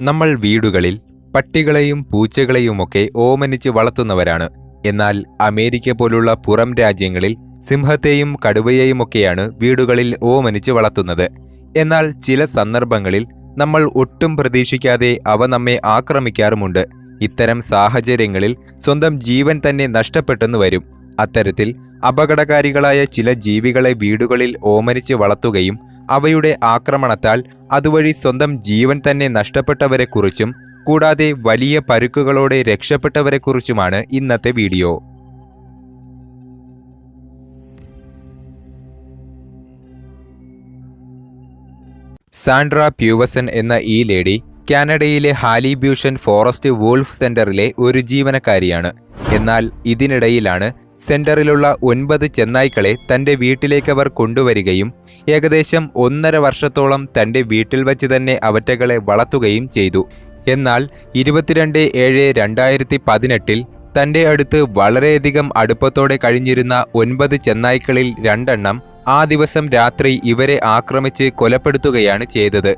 നമ്മൾ വീടുകളിൽ പട്ടികളെയും പൂച്ചകളെയുമൊക്കെ ഓമനിച്ച് വളർത്തുന്നവരാണ്. എന്നാൽ അമേരിക്ക പോലുള്ള പുറം രാജ്യങ്ങളിൽ സിംഹത്തെയും കടുവയെയുമൊക്കെയാണ് വീടുകളിൽ ഓമനിച്ച് വളർത്തുന്നത്. എന്നാൽ ചില സന്ദർഭങ്ങളിൽ നമ്മൾ ഒട്ടും പ്രതീക്ഷിക്കാതെ അവ നമ്മെ ആക്രമിക്കാറുമുണ്ട്. ഇത്തരം സാഹചര്യങ്ങളിൽ സ്വന്തം ജീവൻ തന്നെ നഷ്ടപ്പെട്ടെന്ന് വരും. അത്തരത്തിൽ അപകടകാരികളായ ചില ജീവികളെ വീടുകളിൽ ഓമനിച്ച് വളർത്തുകയും അവയുടെ ആക്രമണത്താൽ അതുവഴി സ്വന്തം ജീവൻ തന്നെ നഷ്ടപ്പെട്ടവരെക്കുറിച്ചും കൂടാതെ വലിയ പരുക്കുകളോടെ രക്ഷപ്പെട്ടവരെക്കുറിച്ചുമാണ് ഇന്നത്തെ വീഡിയോ. സാൻഡ്ര പ്യൂവസൻ എന്ന ഈ ലേഡി കാനഡയിലെ ഹാലിബ്യൂഷൻ ഫോറസ്റ്റ് വൂൾഫ് സെന്ററിലെ ഒരു ജീവനക്കാരിയാണ്. എന്നാൽ ഇതിനിടയിലാണ് സെന്ററിലുള്ള ഒൻപത് ചെന്നായ്ക്കളെ തന്റെ വീട്ടിലേക്ക് അവർ കൊണ്ടുവരികയും ഏകദേശം ഒന്നര വർഷത്തോളം തന്റെ വീട്ടിൽ വച്ച് തന്നെ അവറ്റകളെ വളർത്തുകയും ചെയ്തു. എന്നാൽ ഇരുപത്തിരണ്ട് ഏഴ് രണ്ടായിരത്തി പതിനെട്ടിൽ തന്റെ അടുത്ത് വളരെയധികം അടുപ്പത്തോടെ കഴിഞ്ഞിരുന്ന ഒൻപത് ചെന്നായ്ക്കളിൽ രണ്ടെണ്ണം ആ ദിവസം രാത്രി ഇവരെ ആക്രമിച്ച് കൊലപ്പെടുത്തുകയാണ് ചെയ്തത്.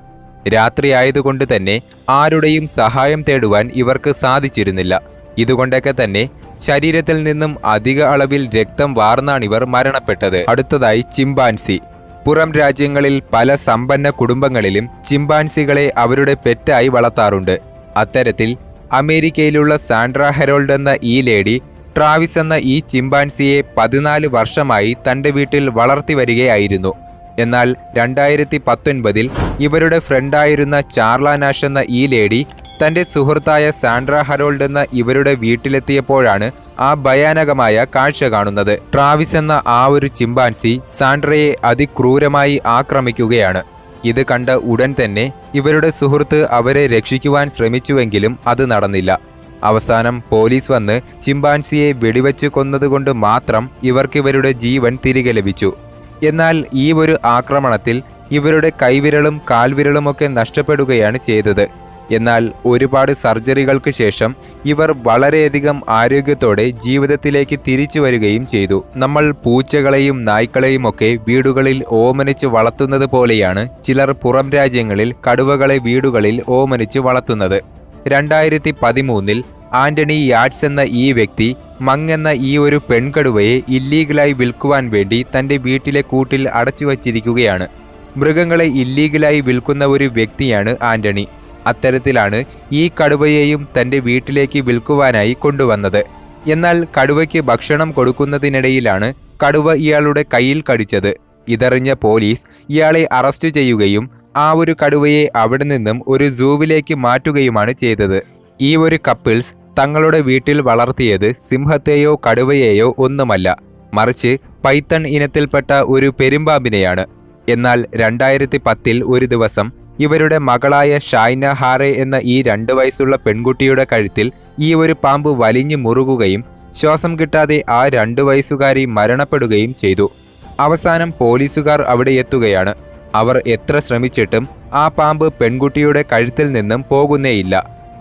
രാത്രി ആയതുകൊണ്ട് തന്നെ ആരുടെയും സഹായം തേടുവാൻ ഇവർക്ക് സാധിച്ചിരുന്നില്ല. ഇതുകൊണ്ടൊക്കെ തന്നെ ശരീരത്തിൽ നിന്നും അധിക അളവിൽ രക്തം വാർന്നാണിവർ മരണപ്പെട്ടത്. അടുത്തതായി ചിമ്പാൻസി. പുറം രാജ്യങ്ങളിൽ പല സമ്പന്ന കുടുംബങ്ങളിലും ചിമ്പാൻസികളെ അവരുടെ പെറ്റായി വളർത്താറുണ്ട്. അത്തരത്തിൽ അമേരിക്കയിലുള്ള സാൻഡ്ര ഹെറോൾഡ് എന്ന ഈ ലേഡി ട്രാവിസ് എന്ന ഈ ചിമ്പാൻസിയെ പതിനാല് വർഷമായി തന്റെ വീട്ടിൽ വളർത്തി വരികയായിരുന്നു. എന്നാൽ രണ്ടായിരത്തി പത്തൊൻപതിൽ ഇവരുടെ ഫ്രണ്ടായിരുന്ന ചാർലാനാഷ് എന്ന ഈ ലേഡി തന്റെ സുഹൃത്തായ സാൻഡ്ര ഹരോൾഡ് എന്ന ഇവരുടെ വീട്ടിലെത്തിയപ്പോഴാണ് ആ ഭയാനകമായ കാഴ്ച കാണുന്നത്. ട്രാവിസ് എന്ന ആ ഒരു ചിമ്പാൻസി സാൻഡ്രയെ അതിക്രൂരമായി ആക്രമിക്കുകയാണ്. ഇത് കണ്ട ഉടൻ തന്നെ ഇവരുടെ സുഹൃത്ത് അവരെ രക്ഷിക്കുവാൻ ശ്രമിച്ചുവെങ്കിലും അത് നടന്നില്ല. അവസാനം പോലീസ് വന്ന് ചിമ്പാൻസിയെ വെടിവെച്ച് കൊന്നതുകൊണ്ട് മാത്രം ഇവർക്കിവരുടെ ജീവൻ തിരികെ ലഭിച്ചു. എന്നാൽ ഈ ഒരു ആക്രമണത്തിൽ ഇവരുടെ കൈവിരലും കാൽവിരലുമൊക്കെ നഷ്ടപ്പെടുകയാണ് ചെയ്തത്. എന്നാൽ ഒരുപാട് സർജറികൾക്ക് ശേഷം ഇവർ വളരെയധികം ആരോഗ്യത്തോടെ ജീവിതത്തിലേക്ക് തിരിച്ചു വരികയും ചെയ്തു. നമ്മൾ പൂച്ചകളെയും നായ്ക്കളെയും ഒക്കെ വീടുകളിൽ ഓമനിച്ച് വളർത്തുന്നത് പോലെയാണ് ചിലർ പുറം രാജ്യങ്ങളിൽ കടുവകളെ വീടുകളിൽ ഓമനിച്ച് വളർത്തുന്നത്. രണ്ടായിരത്തി പതിമൂന്നിൽ ആന്റണി യാഡ്സ് എന്ന ഈ വ്യക്തി മങ് എന്ന ഈ ഒരു പെൺകടുവയെ ഇല്ലീഗലായി വിൽക്കുവാൻ വേണ്ടി തന്റെ വീട്ടിലെ കൂട്ടിൽ അടച്ചു വച്ചിരിക്കുകയാണ് മൃഗങ്ങളെ ഇല്ലീഗലായി വിൽക്കുന്ന ഒരു വ്യക്തിയാണ് ആന്റണി. അത്തരത്തിലാണ് ഈ കടുവയെയും തന്റെ വീട്ടിലേക്ക് വിൽക്കുവാനായി കൊണ്ടുവന്നത്. എന്നാൽ കടുവയ്ക്ക് ഭക്ഷണം കൊടുക്കുന്നതിനിടയിലാണ് കടുവ ഇയാളുടെ കയ്യിൽ കടിച്ചത്. ഇതറിഞ്ഞ പോലീസ് ഇയാളെ അറസ്റ്റ് ചെയ്യുകയും ആ ഒരു കടുവയെ അവിടെ നിന്നും ഒരു സൂവിലേക്ക് മാറ്റുകയുമാണ് ചെയ്തത്. ഈ ഒരു കപ്പിൾസ് തങ്ങളുടെ വീട്ടിൽ വളർത്തിയത് സിംഹത്തെയോ കടുവയെയോ ഒന്നുമല്ല. മറിച്ച് പൈത്തൺ ഇനത്തിൽപ്പെട്ട ഒരു പെരുമ്പാമ്പിനെയാണ്. എന്നാൽ രണ്ടായിരത്തി പത്തിൽ ഒരു ദിവസം ഇവരുടെ മകളായ ഷൈന ഹാറെ എന്ന ഈ രണ്ട് വയസ്സുള്ള പെൺകുട്ടിയുടെ കഴുത്തിൽ ഈ ഒരു പാമ്പ് വലിഞ്ഞു മുറുകുകയും ശ്വാസം കിട്ടാതെ ആ രണ്ട് വയസ്സുകാരി മരണപ്പെടുകയും ചെയ്തു. അവസാനം പോലീസുകാർ അവിടെ എത്തുകയാണ്. അവർ എത്ര ശ്രമിച്ചിട്ടും ആ പാമ്പ് പെൺകുട്ടിയുടെ കഴുത്തിൽ നിന്നും പോകുന്നേയില്ല.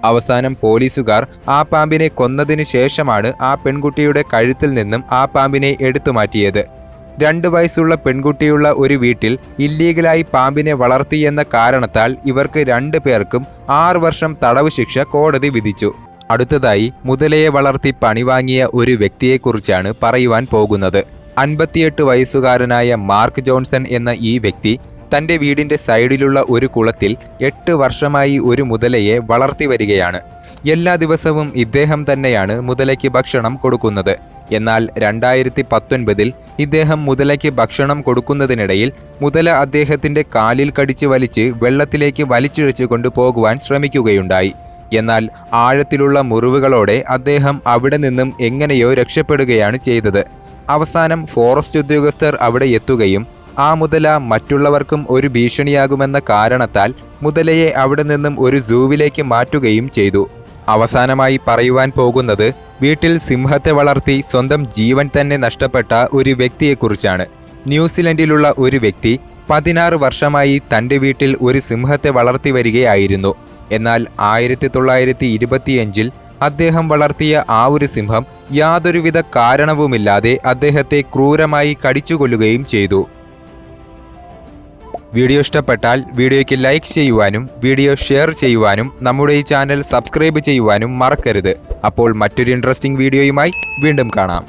അവസാനം പോലീസുകാർ ആ പാമ്പിനെ കൊന്നതിനു ശേഷമാണ് ആ പെൺകുട്ടിയുടെ കഴുത്തിൽ നിന്നും ആ പാമ്പിനെ എടുത്തു മാറ്റിയത്. രണ്ട് വയസ്സുള്ള പെൺകുട്ടിയുള്ള ഒരു വീട്ടിൽ ഇല്ലീഗലായി പാമ്പിനെ വളർത്തിയെന്ന കാരണത്താൽ ഇവർക്ക് രണ്ടു പേർക്കും ആറു വർഷം തടവ് ശിക്ഷ കോടതി വിധിച്ചു. അടുത്തതായി മുതലയെ വളർത്തി പണിവാങ്ങിയ ഒരു വ്യക്തിയെക്കുറിച്ചാണ് പറയുവാൻ പോകുന്നത്. അൻപത്തിയെട്ട് വയസ്സുകാരനായ മാർക്ക് ജോൺസൺ എന്ന ഈ വ്യക്തി തന്റെ വീടിന്റെ സൈഡിലുള്ള ഒരു കുളത്തിൽ എട്ട് വർഷമായി ഒരു മുതലയെ വളർത്തി വരികയാണ്. എല്ലാ ദിവസവും ഇദ്ദേഹം തന്നെയാണ് മുതലയ്ക്ക് ഭക്ഷണം കൊടുക്കുന്നത്. എന്നാൽ രണ്ടായിരത്തി പത്തൊൻപതിൽ ഇദ്ദേഹം മുതലയ്ക്ക് ഭക്ഷണം കൊടുക്കുന്നതിനിടയിൽ മുതല അദ്ദേഹത്തിന്റെ കാലിൽ കടിച്ച് വലിച്ച് വെള്ളത്തിലേക്ക് വലിച്ചിഴച്ചു കൊണ്ടുപോകുവാൻ ശ്രമിക്കുകയുണ്ടായി. എന്നാൽ ആഴത്തിലുള്ള മുറിവുകളോടെ അദ്ദേഹം അവിടെ നിന്നും എങ്ങനെയോ രക്ഷപ്പെടുകയാണ് ചെയ്തത്. അവസാനം ഫോറസ്റ്റ് ഉദ്യോഗസ്ഥർ അവിടെ എത്തുകയും ആ മുതല മറ്റുള്ളവർക്കും ഒരു ഭീഷണിയാകുമെന്ന കാരണത്താൽ മുതലയെ അവിടെ നിന്നും ഒരു സൂവിലേക്ക് മാറ്റുകയും ചെയ്തു. അവസാനമായി പറയുവാൻ പോകുന്നത് വീട്ടിൽ സിംഹത്തെ വളർത്തി സ്വന്തം ജീവൻ തന്നെ നഷ്ടപ്പെട്ട ഒരു വ്യക്തിയെക്കുറിച്ചാണ്. ന്യൂസിലൻഡിലുള്ള ഒരു വ്യക്തി പതിനാറ് വർഷമായി തന്റെ വീട്ടിൽ ഒരു സിംഹത്തെ വളർത്തി വരികയായിരുന്നു. എന്നാൽ ആയിരത്തി തൊള്ളായിരത്തി ഇരുപത്തിയഞ്ചിൽ അദ്ദേഹം വളർത്തിയ ആ ഒരു സിംഹം യാതൊരുവിധ കാരണവുമില്ലാതെ അദ്ദേഹത്തെ ക്രൂരമായി കടിച്ചുകൊല്ലുകയും ചെയ്തു. വീഡിയോ ഇഷ്ടപ്പെട്ടാൽ വീഡിയോയ്ക്ക് ലൈക്ക് ചെയ്യുവാനും വീഡിയോ ഷെയർ ചെയ്യുവാനും നമ്മുടെ ഈ ചാനൽ സബ്സ്ക്രൈബ് ചെയ്യുവാനും മറക്കരുത്. അപ്പോൾ മറ്റൊരു ഇൻട്രസ്റ്റിംഗ് വീഡിയോയുമായി വീണ്ടും കാണാം.